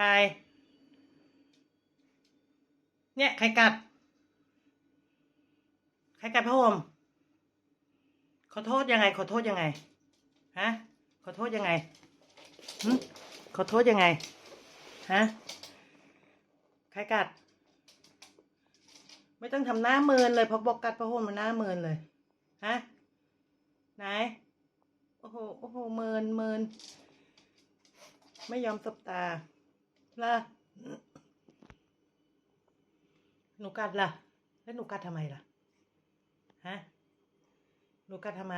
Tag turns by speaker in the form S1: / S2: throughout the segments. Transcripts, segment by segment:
S1: ใคร เนี่ยใครกัด ใครกัดพ่อผมขอโทษยังไง ขอโทษยังไง ฮะ ขอโทษยังไงหึขอโทษยังไง ฮะ ใครกัด ไม่ต้องทำหน้าเมินเลยเพราะบอกกัดพระโหมมันหน้าเมินเลย ฮะ ไหน โอ้โห โอ้โห เมินเมิน ไม่ยอมสบตา ล่ะหนูกัดล่ะ แล้วหนูกัดทำไมล่ะ ฮะ หนูกัดทำไม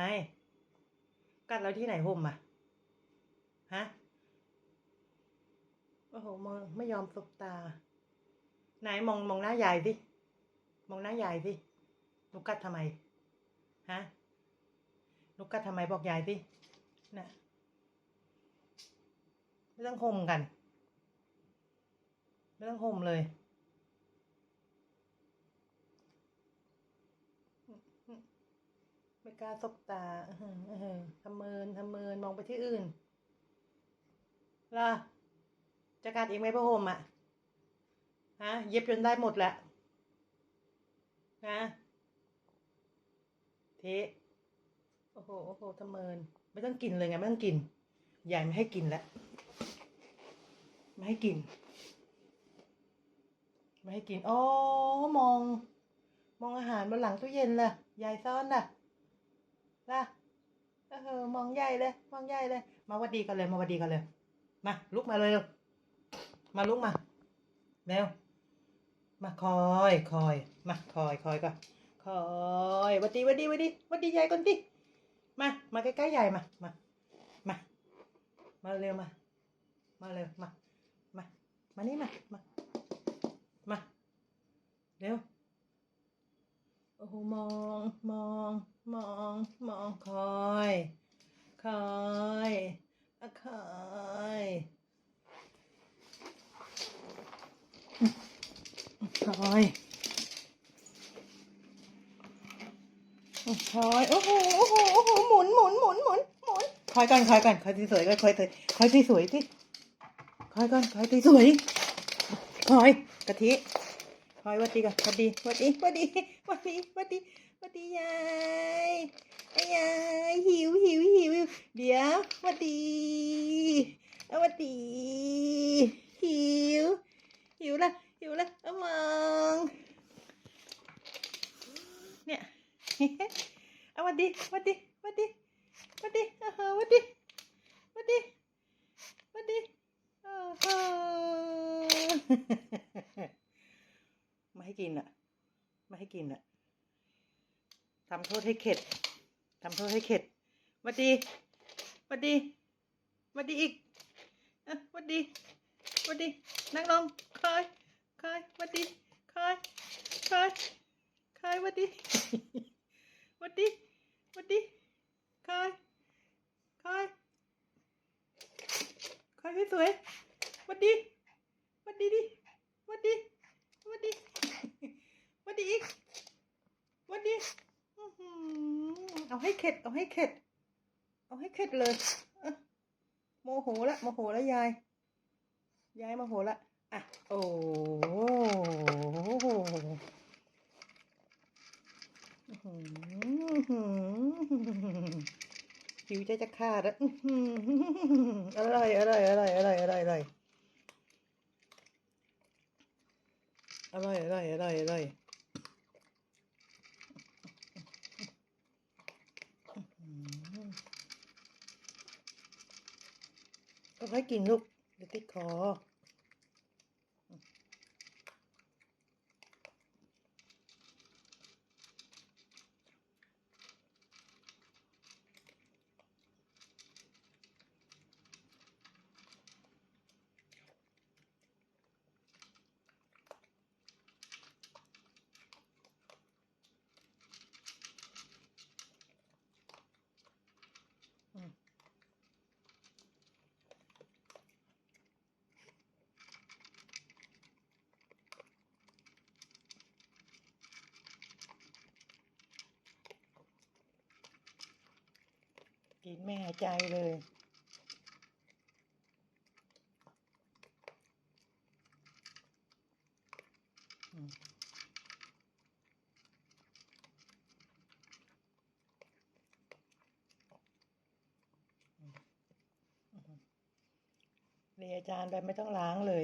S1: กัดแล้วที่ไหนห่มอะ ฮะ โอ้โหมองไม่ยอมสบตา ไหนมองมองหน้ายายสิ มองหน้ายายสิ หนูกัดทำไม ฮะ หนูกัดทำไมบอกยายสิน่ะไม่ต้องห่มกัน ไม่ต้องห่มเลย ไม่กล้าสบตาทำเมินทำเมินมองไปที่อื่นล่ะจะกัดเองไหมพ่อห่มอะฮะเย็บจนได้หมดแล้วฮะเทโอ้โหโอ้โหทำเมิน ไม่ต้องกินเลยไงไม่ต้องกินยายไม่ให้กินแล้วไม่ให้กิน ไม่ให้กินอ๋อมอง มองอาหารบนหลังตู้เย็นล่ะยายซ่อนล่ะล่ะเออมองใหญ่เลย มองใหญ่เลย มาวัดดีกันเลย มาวัดดีกันเลย มาลุกมาเลยมาลุกมาเร็วมาคอยคอย มาคอยคอยก่อนคอยวัดดีวัดดีวัดดีวัดดียายก่อนดิมา มาใกล้ๆยายมามามา มาเร็วมา มาเร็วมา มา มานี่มามา เร็ว โอ้โห มอง มอง มอง มอง คอย คอยอะคอยคอย คอยโอ้โหโอ้โหโอ้โหหมุนหมุนหมุนหมุนหมุนคอยก่อนคอยก่อนคอยที่สวยก่อนคอยที่คอยที่สวยที่คอยก่อนคอยที่สวยคอยกะทิคอยวัดดีกันวัดดีวัดดีวัดดีวัดดีวัดดีวัดดียายไอ้ยายหิวหิวหิวเดี๋ยววัดดีเอาวัดดีหิวหิวละหิวละเอามองเนี่ย เอาวัดดีวัดดีวัดดีวัดดีเออวัดดีวัดดีวัดดีโอ้โหไม่ให้กินอะไม่ให้กินอะทำโทษให้เข็ดทำโทษให้เข็ดวัดดีวัดดีวัดดีอีกอะหวัดดีวัดดีนั่งลงคอยคอยหวัดดีคอยคอยคอยวัดดี วัดดีวัดดีคอยคอยคอยสวยๆวัดดีวัดดีดิวัดดีวัดดีวัดดีอีกวัดดีเอาให้เข็ด เอาให้เข็ด เอาให้เข็ดเลยโมโหละโมโหละยาย ยายโมโหละอะ โอ้โหอื้อ หิวใจจะขาดอะอื้อหือร่อยอร่อยอร่อยอร่อยอร่อยอร่อยอร่อยอร่อยอร่อยอร่อยอื้อหือเอาไว้กินลูกเดี๋ยวติดคอ กินไม่หายใจเลยเรียอาจารย์ไปไม่ต้องล้างเลย